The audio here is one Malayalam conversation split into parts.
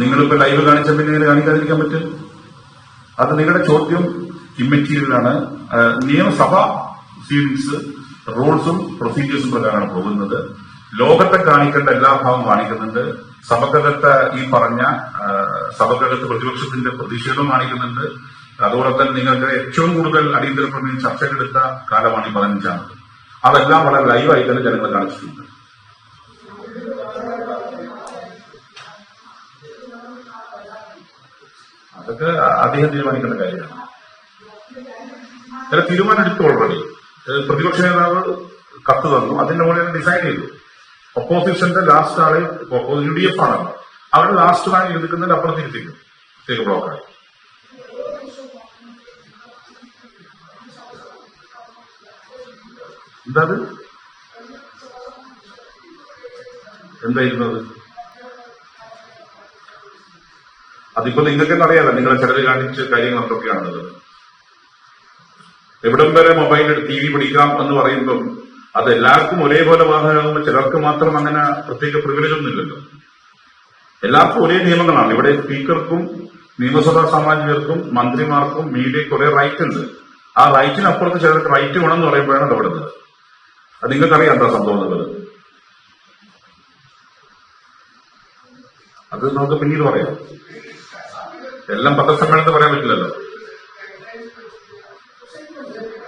നിങ്ങളിപ്പോ ലൈവ് കാണിച്ച പിന്നെ ഇങ്ങനെ കാണിക്കാതിരിക്കാൻ പറ്റും. അത് നിങ്ങളുടെ ചോദ്യം ഇമ്മറ്റീരിയലാണ്. നിയമസഭ സീൻസ് റൂൾസും പ്രൊസീജിയേഴ്സും പ്രകാരമാണ് പോകുന്നത്. ലോകത്തെ കാണിക്കേണ്ട എല്ലാ ഭാഗവും കാണിക്കുന്നുണ്ട്. സഭക്കകത്ത് ഈ പറഞ്ഞ സഭക്കകത്ത് പ്രതിപക്ഷത്തിന്റെ പ്രതിഷേധം കാണിക്കുന്നുണ്ട്. അതുപോലെ തന്നെ നിങ്ങൾക്ക് ഏറ്റവും കൂടുതൽ അടിയന്തര പ്രമേയം ചർച്ചകളെടുത്ത കാലമാണ് ഈ പതിനഞ്ചാമത്. അതെല്ലാം വളരെ ലൈവായി തന്നെ ജനങ്ങൾ കാണിച്ചിട്ടുണ്ട്. അതൊക്കെ അദ്ദേഹം തീരുമാനിക്കേണ്ട കാര്യമാണ്. ചില തീരുമാനം എടുത്തു ഓൾറെഡി പ്രതിപക്ഷ നേതാവ് കത്ത് തന്നു അതിന്റെ മുകളിൽ ഡിസൈഡ് ചെയ്തു. ഒപ്പോസിഷന്റെ ലാസ്റ്റ് ആളെ യു ഡി എഫ് ആണല്ലോ അവരുടെ ലാസ്റ്റ് റാങ്ക് എടുക്കുന്നതിന്റെ അപ്പുറത്തിരുത്തിക്കും പ്രത്യേക ബ്ലോക്കായി എന്താ എന്തായിരുന്നു അത്? അതിപ്പോ നിങ്ങൾക്ക് തന്നെ അറിയാലോ? നിങ്ങളെ ചിലര് കാണിച്ച കാര്യങ്ങൾ എന്തൊക്കെയാണുള്ളത്? എവിടം വരെ മൊബൈൽ ടി വി പിടിക്കാം എന്ന് പറയുമ്പം അത് എല്ലാവർക്കും ഒരേപോലെ ബാധകമാകുമ്പോൾ ചിലർക്ക് മാത്രം അങ്ങനെ പ്രത്യേക പ്രിവിലേജ് ഒന്നുമില്ലല്ലോ എല്ലാവർക്കും ഒരേ നിയമങ്ങളാണ്. ഇവിടെ സ്പീക്കർക്കും നിയമസഭാ സാമാജികർക്കും മന്ത്രിമാർക്കും മീഡിയയ്ക്ക് ഒരേ റൈറ്റ് ഉണ്ട്. ആ റൈറ്റിനപ്പുറത്ത് ചിലർക്ക് റൈറ്റ് വേണം എന്ന് പറയുമ്പോഴാണ് അത് ഇവിടുന്നത് അത് നിങ്ങൾക്കറിയാം എന്താ സംഭവം എന്നുള്ളത്. അത് നമുക്ക് പിന്നീട് പറയാം. എല്ലാം പത്രസമ്മേളനത്തിൽ പറയാൻ പറ്റില്ലല്ലോ.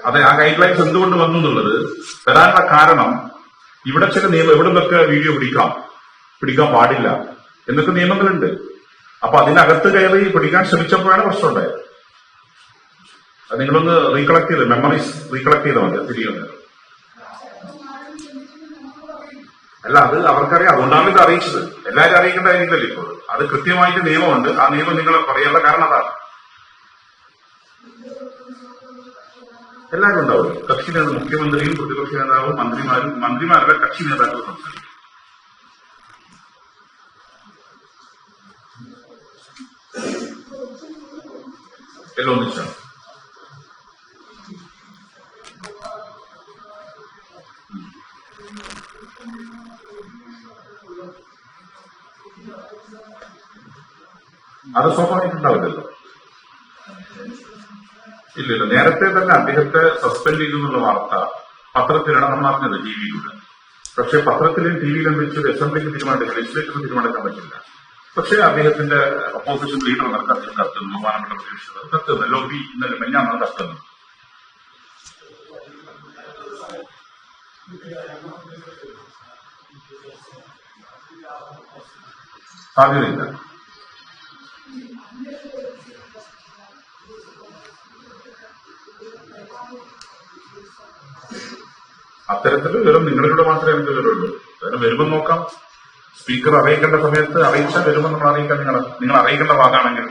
അതെ ആ ഗൈഡ് ലൈൻസ് എന്തുകൊണ്ട് വന്നു എന്നുള്ളത് വരാനുള്ള കാരണം ഇവിടെ ചില നിയമം എവിടെ നിന്നൊക്കെ വീഡിയോ പിടിക്കാം പിടിക്കാൻ പാടില്ല എന്നൊക്കെ നിയമങ്ങളുണ്ട്. അപ്പൊ അതിനകത്ത് കയറി പിടിക്കാൻ ശ്രമിച്ചപ്പോഴാണ് പ്രശ്നം ഉണ്ടായത് അത് നിങ്ങളൊന്ന് റീകളക്ട് ചെയ്ത് മെമ്മറീസ് റീകളക്ട് ചെയ്താൽ മതി തിരികെ അല്ല അത് അവർക്കറിയാം. അതുകൊണ്ടാണ് ഇത് അറിയിച്ചത്. എല്ലാവരും അറിയിക്കേണ്ട കാര്യമില്ലല്ലോ ഇപ്പോൾ. അത് കൃത്യമായിട്ട് നിയമമുണ്ട്. ആ നിയമം നിങ്ങൾ പറയാനുള്ള കാരണം അതാണ്. എല്ലാവരും ഉണ്ടാവും. കക്ഷി നേതാവ് മുഖ്യമന്ത്രിയും പ്രതിപക്ഷ നേതാവും മന്ത്രിമാരും മന്ത്രിമാരുടെ കക്ഷി നേതാക്കളും സംസാരിക്കും എല്ലാം ഒന്നിച്ചാണ്. അത് സ്വാഭാവികമുണ്ടാവില്ലല്ലോ ഇല്ലല്ലോ നേരത്തെ തന്നെ അദ്ദേഹത്തെ സസ്പെൻഡ് ചെയ്തു എന്നുള്ള വാർത്ത പത്രത്തിലാണ് നമ്മൾ അറിഞ്ഞത് ടി വിയിലൂടെ. പക്ഷെ പത്രത്തിലും ടി വിയിലും വെച്ച് അസംബ്ലിക്ക് തീരുമാനിക്കാൻ ലെജിസ്ലേറ്ററിന് തീരുമാനിക്കാൻ പറ്റില്ല. പക്ഷേ അദ്ദേഹത്തിന്റെ അപ്പോസിഷൻ ലീഡർ അദ്ദേഹം കത്തുന്നു ബഹുമാനപ്പെട്ട പ്രതീക്ഷിച്ചത് കത്തുന്നു. ലോബി ഇന്നലെ മെഞ്ഞാണ് കത്തുന്നു സാധ്യതയില്ല. അത്തരത്തിൽ വിവരം നിങ്ങളിലൂടെ മാത്രമേ എനിക്ക് വിവരമുള്ളൂ അതിന് വരുമ്പോൾ നോക്കാം. സ്പീക്കർ അറിയിക്കേണ്ട സമയത്ത് അറിയിച്ചാൽ വരുമ്പോൾ നമ്മൾ അറിയിക്കാൻ നിങ്ങൾ നിങ്ങൾ അറിയിക്കേണ്ട ഭാഗമാണെങ്കിൽ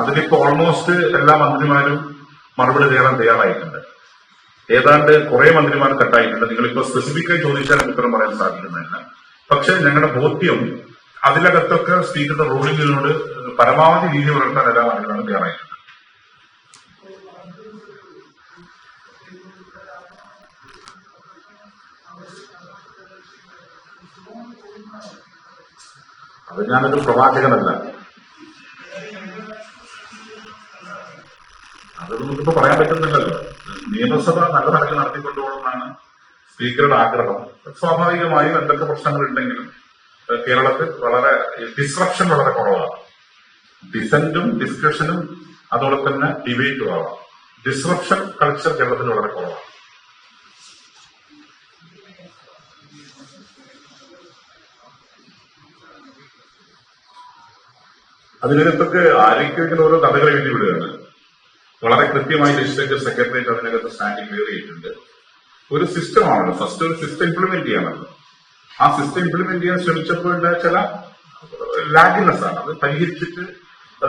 അതിലിപ്പോ ഓൾമോസ്റ്റ് എല്ലാ മന്ത്രിമാരും മറുപടി തേടാൻ തയ്യാറായിട്ടുണ്ട്. ഏതാണ്ട് കുറെ മന്ത്രിമാർ കട്ടായിട്ടുണ്ട്. നിങ്ങളിപ്പോ സ്പെസിഫിക് ആയി ചോദിച്ചാൽ ഉത്തരം പറയാൻ സാധിക്കുന്നതല്ല. പക്ഷെ ഞങ്ങളുടെ ബോധ്യം അതിലകത്തൊക്കെ സ്പീക്കറുടെ റൂളിങ്ങിനോട് പരമാവധി രീതി പുലർത്താൻ എല്ലാ മന്ത്രിമാരും തയ്യാറായിട്ടുണ്ട്. അത് ഞാനൊരു പ്രവാചകനല്ല. അത് നമുക്കിപ്പോ പറയാൻ പറ്റുന്നില്ലല്ലോ. നിയമസഭ നല്ല നിലയ്ക്ക് നടത്തിക്കൊണ്ടുപോകണമെന്നാണ് സ്പീക്കറുടെ ആഗ്രഹം. സ്വാഭാവികമായും എന്തൊക്കെ പ്രശ്നങ്ങളുണ്ടെങ്കിലും ഉണ്ടെങ്കിലും കേരളത്തിൽ വളരെ ഡിസ്ട്രപ്ഷൻ വളരെ കുറവാണ്. ഡിസന്റും ഡിസ്കഷനും അതുപോലെ തന്നെ ഡിബേറ്റും ആവാം. ഡിസ്ട്രപ്ഷൻ കൾച്ചർ കേരളത്തിൽ വളരെ കുറവാണ്. അതിനകത്തൊക്കെ ആരൊക്കെയെങ്കിലും ഓരോ കഥകളെ എഴുതി വിടുകയാണ് വളരെ കൃത്യമായി ലെജിസ്ലേച്ചർ സെക്രട്ടറിയേറ്റ് അതിനകത്ത് സ്റ്റാൻഡിംഗ് ചെയ്തിട്ടുണ്ട്. ഒരു സിസ്റ്റമാണല്ലോ ഫസ്റ്റ് ഒരു സിസ്റ്റം ഇംപ്ലിമെന്റ് ചെയ്യണമല്ലോ ആ സിസ്റ്റം ഇംപ്ലിമെന്റ് ചെയ്യാൻ ശ്രമിച്ചപ്പോൾ ചില ലാഗിനെസ് ആണ്. അത് പരിഹരിച്ചിട്ട്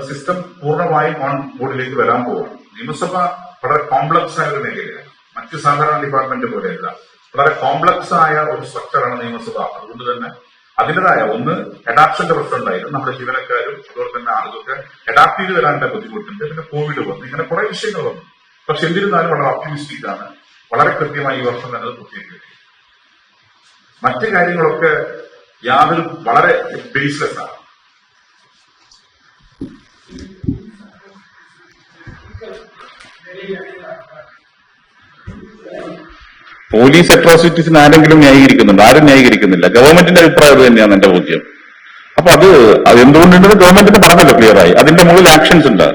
സിസ്റ്റം പൂർണമായും ഓൺ ബോർഡിലേക്ക് വരാൻ പോകും നിയമസഭ വളരെ കോംപ്ലക്സ് ആയ ഒരു മേഖലയാണ്. മറ്റ് സാധാരണ ഡിപ്പാർട്ട്മെന്റ് പോലെയല്ല. വളരെ കോംപ്ലക്സ് ആയ ഒരു സ്ട്രക്ചറാണ് നിയമസഭ. അതുകൊണ്ട് തന്നെ അതിന്റെതായ ഒന്ന് അഡാപ്ഷന്റെ പ്രശ്നം ഉണ്ടായിരുന്നു നമ്മുടെ ജീവനക്കാരും അതുപോലെ തന്നെ ആളുകൾക്ക് അഡാപ്റ്റ് ചെയ്ത് വരാനുള്ള ബുദ്ധിമുട്ടുണ്ട്. പിന്നെ കോവിഡ് വന്നു. ഇങ്ങനെ കുറെ വിഷയങ്ങൾ വന്നു. പക്ഷെ എന്നിരുന്നാലും വളരെ ഒപ്റ്റിമിസ്റ്റിക് ആണ് വളരെ കൃത്യമായി ഈ വർഷം തന്നെ പൂർത്തീകരിക്കും മറ്റു കാര്യങ്ങളൊക്കെ യാതൊരു വളരെ ബേസ്ലെസ് ആണ്. പോലീസ് അട്രോസിറ്റീസിന് ആരെങ്കിലും ന്യായീകരിക്കുന്നുണ്ട്? ആരും ന്യായീകരിക്കുന്നില്ല. ഗവൺമെന്റിന്റെ അഭിപ്രായം തന്നെയാണ് എന്റെ ബോധ്യം. അപ്പൊ അത് അത് എന്തുകൊണ്ടുണ്ടെന്ന് ഗവൺമെന്റിന് പറഞ്ഞല്ലോ ക്ലിയർ ആയി. അതിന്റെ മുകളിൽ ആക്ഷൻസ് ഉണ്ട്.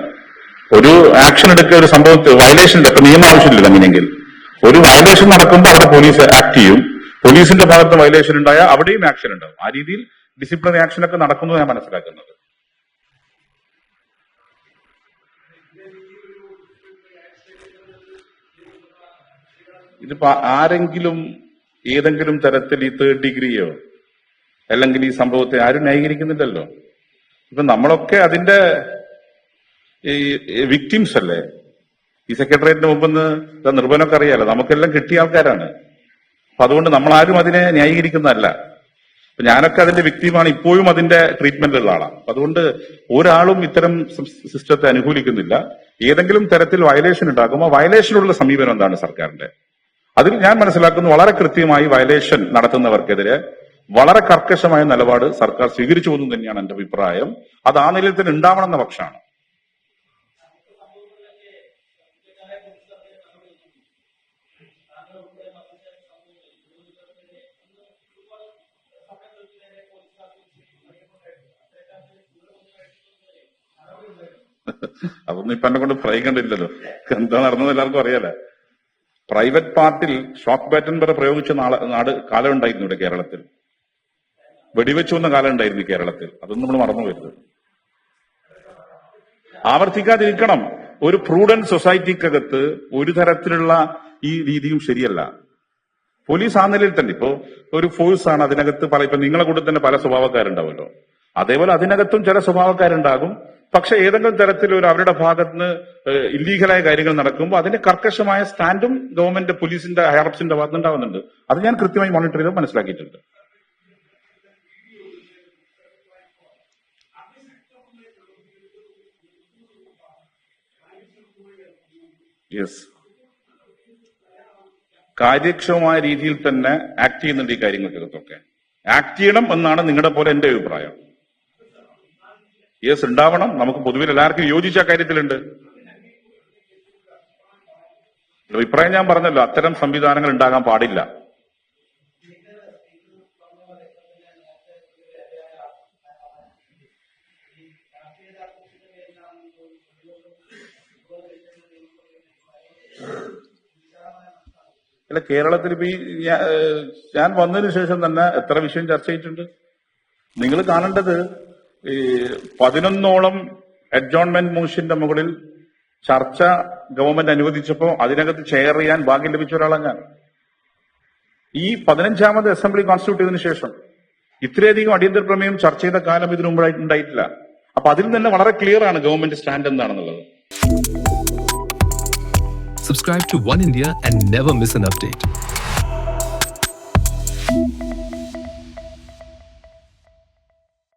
ഒരു ആക്ഷൻ എടുക്കുക ഒരു സംഭവത്തിൽ വയലേഷൻ ഉണ്ട്. ഇപ്പൊ നിയമം ആവശ്യമില്ല അങ്ങനെയെങ്കിൽ. ഒരു വയലേഷൻ നടക്കുമ്പോൾ അവിടെ പോലീസ് ആക്ട് ചെയ്യും. പോലീസിന്റെ ഭാഗത്ത് വയലേഷൻ ഉണ്ടായാൽ അവിടെയും ആക്ഷൻ ഉണ്ടാവും. ആ രീതിയിൽ ഡിസിപ്ലിനറി ആക്ഷൻ ഒക്കെ നടക്കുന്നു ഞാൻ മനസ്സിലാക്കുന്നത്. ഇതിപ്പോ ആരെങ്കിലും ഏതെങ്കിലും തരത്തിൽ ഈ തേർഡ് ഡിഗ്രിയോ അല്ലെങ്കിൽ ഈ സംഭവത്തെ ആരും ന്യായീകരിക്കുന്നില്ലല്ലോ. ഇപ്പൊ നമ്മളൊക്കെ അതിന്റെ ഈ വിക്ടിംസ് അല്ലേ? ഈ സെക്രട്ടേറിയറ്റിന് മുമ്പെന്ന് നിർഭനൊക്കെ അറിയാലോ. നമുക്കെല്ലാം കിട്ടിയ ആൾക്കാരാണ്. അപ്പൊ അതുകൊണ്ട് നമ്മൾ ആരും അതിനെ ന്യായീകരിക്കുന്നതല്ല. അപ്പൊ ഞാനൊക്കെ അതിന്റെ വ്യക്തിയുമാണ് ഇപ്പോഴും അതിന്റെ ട്രീറ്റ്മെന്റിലുള്ള ആളാണ് അതുകൊണ്ട് ഒരാളും ഇത്തരം സിസ്റ്റത്തെ അനുകൂലിക്കുന്നില്ല. ഏതെങ്കിലും തരത്തിൽ വയലേഷൻ ഉണ്ടാക്കുമ്പോൾ വയലേഷനുള്ള സമീപനം എന്താണ് സർക്കാരിന്റെ? അതിൽ ഞാൻ മനസ്സിലാക്കുന്നു വളരെ കൃത്യമായി വയലേഷൻ നടത്തുന്നവർക്കെതിരെ വളരെ കർക്കശമായ നിലപാട് സർക്കാർ സ്വീകരിച്ചു പോകുന്നു തന്നെയാണ് എന്റെ അഭിപ്രായം. അത് ആ നിലയിൽ തന്നെ ഉണ്ടാവണമെന്ന പക്ഷമാണ്. അതൊന്നും ഇപ്പൊ എന്നെ കൊണ്ട് പറയിക്കണ്ടില്ലല്ലോ എന്താ നടന്നത് എല്ലാവർക്കും അറിയാലോ. പ്രൈവറ്റ് പാർട്ടിൽ ഷോക്ക് ബാറ്റൻ വരെ പ്രയോഗിച്ച നാട് കാലം ഉണ്ടായിരുന്നു ഇവിടെ കേരളത്തിൽ. വെടിവെച്ചു വന്ന കാലം ഉണ്ടായിരുന്നു കേരളത്തിൽ. അതൊന്നും നമ്മൾ മറന്നു വരുന്നത് ആവർത്തിക്കാതിരിക്കണം. ഒരു പ്രൂഡന്റ് സൊസൈറ്റിക്കകത്ത് ഒരു തരത്തിലുള്ള ഈ രീതിയും ശരിയല്ല. പോലീസ് ആ നിലയിൽ തന്നെ ഇപ്പോ ഒരു ഫോഴ്സ് ആണ് അതിനകത്ത് പല ഇപ്പൊ നിങ്ങളെ കൂടെ തന്നെ പല സ്വഭാവക്കാരുണ്ടാവുമല്ലോ. അതേപോലെ അതിനകത്തും ചില സ്വഭാവക്കാരുണ്ടാകും. പക്ഷെ ഏതെങ്കിലും തരത്തിൽ ഒരു അവരുടെ ഭാഗത്ത് നിന്ന് ഇല്ലീഗലായ കാര്യങ്ങൾ നടക്കുമ്പോൾ അതിന്റെ കർക്കശമായ സ്റ്റാൻഡും ഗവൺമെന്റ് പോലീസിന്റെ ഹയർപ്സിന്റെ ഭാഗത്ത് ഉണ്ടാവുന്നുണ്ട് അത് ഞാൻ കൃത്യമായി മോണിറ്റർ ചെയ്ത് മനസ്സിലാക്കിയിട്ടുണ്ട്. യെസ് കാര്യക്ഷമമായ രീതിയിൽ തന്നെ ആക്ട് ചെയ്യുന്നുണ്ട് ഈ കാര്യങ്ങൾക്കകത്തൊക്കെ. ആക്ട് ചെയ്യണം എന്നാണ് നിങ്ങളുടെ പോലെ എന്റെ അഭിപ്രായം. യെസ് ഉണ്ടാവണം. നമുക്ക് പൊതുവിൽ എല്ലാവർക്കും യോജിച്ച കാര്യത്തിലുണ്ട്. അഭിപ്രായം ഞാൻ പറഞ്ഞല്ലോ അത്തരം സംവിധാനങ്ങൾ ഉണ്ടാകാൻ പാടില്ല. അല്ല കേരളത്തിൽ ഇപ്പൊ ഈ ഞാൻ വന്നതിന് ശേഷം തന്നെ എത്ര വിഷയം ചർച്ച ചെയ്തിട്ടുണ്ട്? നിങ്ങൾ കാണേണ്ടത് ഈ പതിനൊന്നോളം അഡ്ജോൺമെന്റ് മോഷന്റെ മുകളിൽ ചർച്ച ഗവൺമെന്റ് അനുവദിച്ചപ്പോൾ അതിനകത്ത് ചെയർ ചെയ്യാൻ ഭാഗ്യം ലഭിച്ച ഒരാളാണ് ഞാൻ ഈ പതിനഞ്ചാമത് അസംബ്ലി കോൺസ്റ്റിറ്റ്യൂട്ട് ചെയ്തതിനു ശേഷം ഇത്രയധികം അടിയന്തര പ്രമേയം ചർച്ച ചെയ്ത കാലം ഇതിനു മുമ്പായിട്ട് ഉണ്ടായിട്ടില്ല. അപ്പൊ അതിൽ തന്നെ വളരെ ക്ലിയർ ആണ് ഗവൺമെന്റ് സ്റ്റാൻഡ് എന്താണെന്നുള്ളത്. Subscribe to One India and never miss an update.